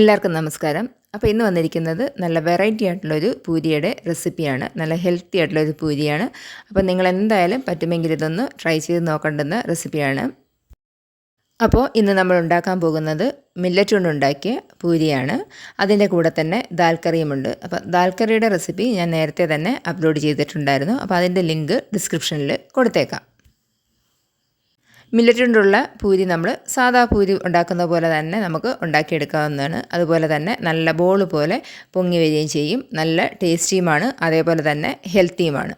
എല്ലാവർക്കും നമസ്കാരം. അപ്പോൾ ഇന്ന് വന്നിരിക്കുന്നത് നല്ല വെറൈറ്റി ആയിട്ടുള്ളൊരു പൂരിയുടെ റെസിപ്പിയാണ് നല്ല ഹെൽത്തി ആയിട്ടുള്ളൊരു പൂരിയാണ്. അപ്പോൾ നിങ്ങൾ എന്തായാലും പറ്റുമെങ്കിൽ ഇതൊന്ന് ട്രൈ ചെയ്ത് നോക്കേണ്ടുന്ന റെസിപ്പിയാണ് അപ്പോൾ ഇന്ന് നമ്മൾ ഉണ്ടാക്കാൻ പോകുന്നത് മില്ലറ്റ് കൊണ്ടുണ്ടാക്കിയ പൂരിയാണ്. അതിന്റെ കൂടെ തന്നെ ദാൽ കറിയുമുണ്ട് അപ്പോൾ ദാൽ കറിയുടെ റെസിപ്പി ഞാൻ നേരത്തെ തന്നെ അപ്ലോഡ് ചെയ്തിട്ടുണ്ടായിരുന്നു. അപ്പോൾ അതിന്റെ ലിങ്ക് ഡിസ്ക്രിപ്ഷനിൽ കൊടുത്തേക്കാം. മില്ലറ്റ് കൊണ്ടുള്ള പൂരി നമ്മൾ സാധാ പൂരി ഉണ്ടാക്കുന്ന പോലെ തന്നെ നമുക്ക് ഉണ്ടാക്കിയെടുക്കാവുന്നതാണ്. അതുപോലെ തന്നെ നല്ല ബോൾ പോലെ പൊങ്ങി വരികയും ചെയ്യും. നല്ല ടേസ്റ്റിയുമാണ് അതേപോലെ തന്നെ ഹെൽത്തിയുമാണ്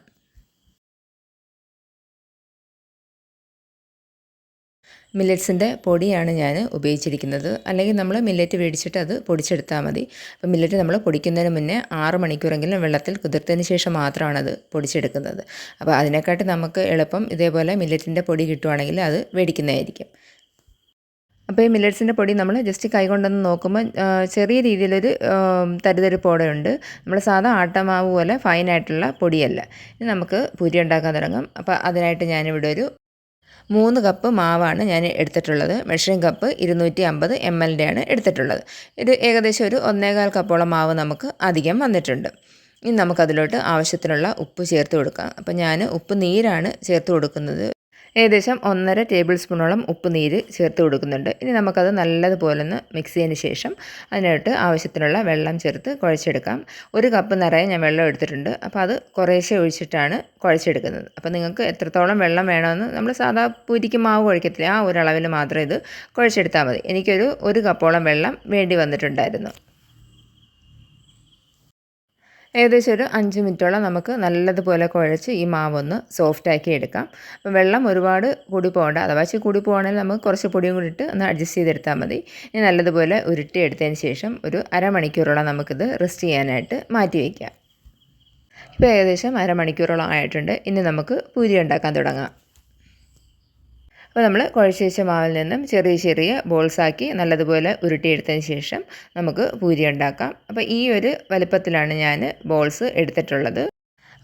മില്ലറ്റ്സിന്റെ പൊടിയാണ് ഞാൻ ഉപയോഗിച്ചിരിക്കുന്നത്. അല്ലെങ്കിൽ നമ്മൾ മില്ലറ്റ് മേടിച്ചിട്ട് അത് പൊടിച്ചെടുത്താൽ മതി. അപ്പോൾ മില്ലറ്റ് നമ്മൾ പൊടിക്കുന്നതിന് മുന്നേ ആറ് മണിക്കൂറെങ്കിലും വെള്ളത്തിൽ കുതിർത്തതിന് ശേഷം മാത്രമാണ് അത് പൊടിച്ചെടുക്കുന്നത്. അപ്പോൾ അതിനെക്കാട്ടി നമുക്ക് എളുപ്പം ഇതേപോലെ മില്ലറ്റിന്റെ പൊടി കിട്ടുവാണെങ്കിൽ അത് മേടിക്കുന്നതായിരിക്കും അപ്പോൾ ഈ മില്ലറ്റ്സിന്റെ പൊടി നമ്മൾ ജസ്റ്റ് കൈകൊണ്ടൊന്ന് നോക്കുമ്പോൾ ചെറിയ രീതിയിലൊരു തരിതരിപ്പോടെയുണ്ട് നമ്മൾ സാധാ ആട്ടമാവ് പോലെ ഫൈനായിട്ടുള്ള പൊടിയല്ല. ഇനി നമുക്ക് പൂരി ഉണ്ടാക്കാൻ തുടങ്ങാം. അപ്പോൾ അതിനായിട്ട് ഞാനിവിടെ ഒരു മൂന്ന് കപ്പ് മാവാണ് ഞാൻ എടുത്തിട്ടുള്ളത്. മെഷറിംഗ് കപ്പ് ഇരുന്നൂറ്റി അമ്പത് എം എല്ലിന്റെയാണ് എടുത്തിട്ടുള്ളത്. ഇത് ഏകദേശം ഒരു ഒന്നേകാൽ കപ്പോളം മാവ് നമുക്ക് അധികം വന്നിട്ടുണ്ട്. ഇനി നമുക്കതിലോട്ട് ആവശ്യത്തിനുള്ള ഉപ്പ് ചേർത്ത് കൊടുക്കാം. അപ്പോൾ ഞാൻ ഉപ്പ് നീരാണ് ചേർത്ത് കൊടുക്കുന്നത്. ഏകദേശം ഒന്നര ടേബിൾ സ്പൂണോളം ഉപ്പ് നീര് ചേർത്ത് കൊടുക്കുന്നുണ്ട്. ഇനി നമുക്കത് നല്ലതുപോലെ ഒന്ന് മിക്സ് ചെയ്തതിന് ശേഷം അതിനായിട്ട് ആവശ്യത്തിനുള്ള വെള്ളം ചേർത്ത് കുഴച്ചെടുക്കാം. ഒരു കപ്പ് നിറയെ ഞാൻ വെള്ളം എടുത്തിട്ടുണ്ട്. അപ്പോൾ അത് കുറേശ്ശെ ഒഴിച്ചിട്ടാണ് കുഴച്ചെടുക്കുന്നത്. അപ്പോൾ നിങ്ങൾക്ക് എത്രത്തോളം വെള്ളം വേണമെന്ന് നമ്മൾ സാധാ പൂരിക്ക് മാവ് കുഴക്കത്തില്ല. ആ ഒരളവിൽ മാത്രം ഇത് കുഴച്ചെടുത്താൽ മതി. എനിക്കൊരു ഒരു കപ്പോളം വെള്ളം വേണ്ടി വന്നിട്ടുണ്ടായിരുന്നു. ഏകദേശം ഒരു അഞ്ച് മിനിറ്റോളം നമുക്ക് നല്ലതുപോലെ കുഴച്ച് ഈ മാവൊന്ന് സോഫ്റ്റാക്കി എടുക്കാം. അപ്പം വെള്ളം ഒരുപാട് കൂടി പോകേണ്ട. അഥവാ ഇച്ചിരി കൂടി പോകണമെങ്കിൽ നമുക്ക് കുറച്ച് പൊടിയും കൂടി ഇട്ട് ഒന്ന് അഡ്ജസ്റ്റ് ചെയ്തെടുത്താൽ മതി. ഇനി നല്ലതുപോലെ ഉരുട്ടി എടുത്തതിന് ശേഷം ഒരു അരമണിക്കൂറോളം നമുക്കിത് റെസ്റ്റ് ചെയ്യാനായിട്ട് മാറ്റി വയ്ക്കാം. ഇപ്പോൾ ഏകദേശം അരമണിക്കൂറോളം ആയിട്ടുണ്ട്. ഇനി നമുക്ക് പൂരി ഉണ്ടാക്കാൻ തുടങ്ങാം. അപ്പോൾ നമ്മൾ കുഴച്ച് വെച്ച മാവിൽ നിന്നും ചെറിയ ചെറിയ ബോൾസാക്കി നല്ലതുപോലെ ഉരുട്ടിയെടുത്തതിന് ശേഷം നമുക്ക് പൂരി ഉണ്ടാക്കാം. അപ്പോൾ ഈ ഒരു വലുപ്പത്തിലാണ് ഞാൻ ബോൾസ് എടുത്തിട്ടുള്ളത്.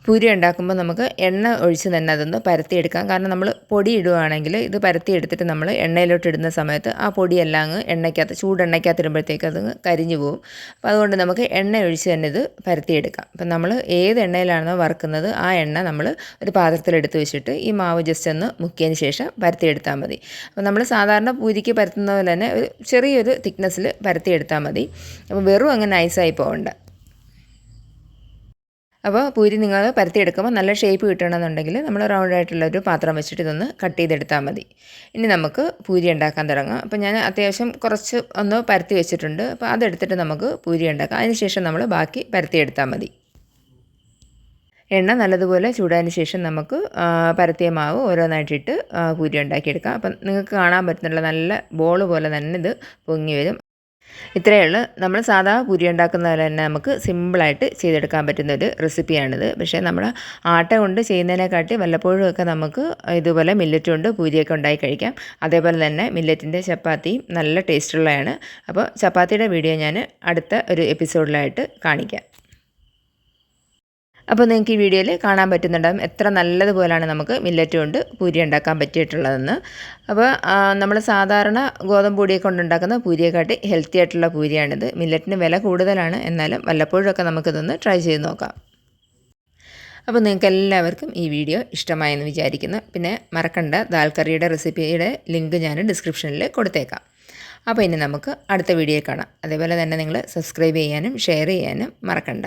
പൂരി ഉണ്ടാക്കുമ്പോൾ നമുക്ക് എണ്ണ ഒഴിച്ച് തന്നെ അതൊന്ന് പരത്തിയെടുക്കാം. കാരണം നമ്മൾ പൊടി ഇടുകയാണെങ്കിൽ ഇത് പരത്തിയെടുത്തിട്ട് നമ്മൾ എണ്ണയിലോട്ട് ഇടുന്ന സമയത്ത് ആ പൊടിയെല്ലാം അങ്ങ് എണ്ണയ്ക്കകത്ത് ചൂടെണ്ണയ്ക്കകത്ത് ഇടുമ്പോഴത്തേക്ക് അത് കരിഞ്ഞു പോകും. അപ്പോൾ അതുകൊണ്ട് നമുക്ക് എണ്ണ ഒഴിച്ച് തന്നെ ഇത് പരത്തിയെടുക്കാം. അപ്പം നമ്മൾ ഏത് എണ്ണയിലാണോ വറുക്കുന്നത് ആ എണ്ണ നമ്മൾ ഒരു പാത്രത്തിലെടുത്ത് വെച്ചിട്ട് ഈ മാവ് ജസ്റ്റ് ഒന്ന് മുക്കിയതിന് ശേഷം പരത്തിയെടുത്താൽ മതി. അപ്പോൾ നമ്മൾ സാധാരണ പൂരിക്ക് പരത്തുന്ന പോലെ തന്നെ ഒരു ചെറിയൊരു തിക്നെസ്സിൽ പരത്തിയെടുത്താൽ മതി. അപ്പോൾ വെറും അങ്ങ് നൈസായി പോകണ്ട. അപ്പോൾ പൂരി നിങ്ങൾ പരത്തിയെടുക്കുമ്പോൾ നല്ല ഷേപ്പ് കിട്ടണമെന്നുണ്ടെങ്കിൽ നമ്മൾ റൗണ്ട് ആയിട്ടുള്ള ഒരു പാത്രം വെച്ചിട്ട് ഇതൊന്ന് കട്ട് ചെയ്തെടുത്താൽ മതി. ഇനി നമുക്ക് പൂരി ഉണ്ടാക്കാൻ തുടങ്ങാം. അപ്പോൾ ഞാൻ അത്യാവശ്യം കുറച്ച് ഒന്ന് പരത്തി വെച്ചിട്ടുണ്ട്. അപ്പോൾ അതെടുത്തിട്ട് നമുക്ക് പൂരി ഉണ്ടാക്കാം. അതിനുശേഷം നമ്മൾ ബാക്കി പരത്തിയെടുത്താൽ മതി. എണ്ണ നല്ലതുപോലെ ചൂടാതിന് ശേഷം നമുക്ക് പരത്തിയ മാവ് ഓരോന്നായിട്ടിട്ട് പൂരി ഉണ്ടാക്കിയെടുക്കാം. അപ്പം നിങ്ങൾക്ക് കാണാൻ പറ്റുന്നുള്ള നല്ല ബോൾ പോലെ തന്നെ ഇത് പൊങ്ങി വരും. ഇത്രയേ ഉള്ളൂ. നമ്മൾ സാധാ പുരി ഉണ്ടാക്കുന്ന പോലെ തന്നെ നമുക്ക് സിമ്പിളായിട്ട് ചെയ്തെടുക്കാൻ പറ്റുന്ന ഒരു റെസിപ്പിയാണിത് പക്ഷേ നമ്മൾ ആട്ട കൊണ്ട് ചെയ്യുന്നതിനെക്കാട്ടി വല്ലപ്പോഴും ഒക്കെ നമുക്ക് ഇതുപോലെ മില്ലറ്റ് കൊണ്ട് പൂരിയൊക്കെ ഉണ്ടാക്കി കഴിക്കാം. അതേപോലെ തന്നെ മില്ലറ്റിന്റെ ചപ്പാത്തിയും നല്ല ടേസ്റ്റുള്ളതാണ് അപ്പോൾ ചപ്പാത്തിയുടെ വീഡിയോ ഞാൻ അടുത്ത ഒരു എപ്പിസോഡിലായിട്ട് കാണിക്കാം. അപ്പോൾ നിങ്ങൾക്ക് ഈ വീഡിയോയിൽ കാണാൻ പറ്റുന്നുണ്ടാകും എത്ര നല്ലതുപോലെയാണ് നമുക്ക് മില്ലറ്റ് കൊണ്ട് പൂരി ഉണ്ടാക്കാൻ പറ്റിയിട്ടുള്ളതെന്ന്. അപ്പോൾ നമ്മൾ സാധാരണ ഗോതമ്പ് പൊടിയൊക്കെ കൊണ്ടുണ്ടാക്കുന്ന പൂരിയെക്കാട്ടി ഹെൽത്തി ആയിട്ടുള്ള പൂരിയാണിത്. മില്ലറ്റിന് വില കൂടുതലാണ്. എന്നാലും വല്ലപ്പോഴൊക്കെ നമുക്കിതൊന്ന് ട്രൈ ചെയ്ത് നോക്കാം. അപ്പോൾ നിങ്ങൾക്ക് എല്ലാവർക്കും ഈ വീഡിയോ ഇഷ്ടമായെന്ന് വിചാരിക്കുന്നു. പിന്നെ മറക്കണ്ട ദാൽ കറിയുടെ റെസിപ്പിയുടെ ലിങ്ക് ഞാൻ ഡിസ്ക്രിപ്ഷനിൽ കൊടുത്തേക്കാം. അപ്പോൾ ഇനി നമുക്ക് അടുത്ത വീഡിയോ കാണാം. അതേപോലെ തന്നെ നിങ്ങൾ സബ്സ്ക്രൈബ് ചെയ്യാനും ഷെയർ ചെയ്യാനും മറക്കണ്ട.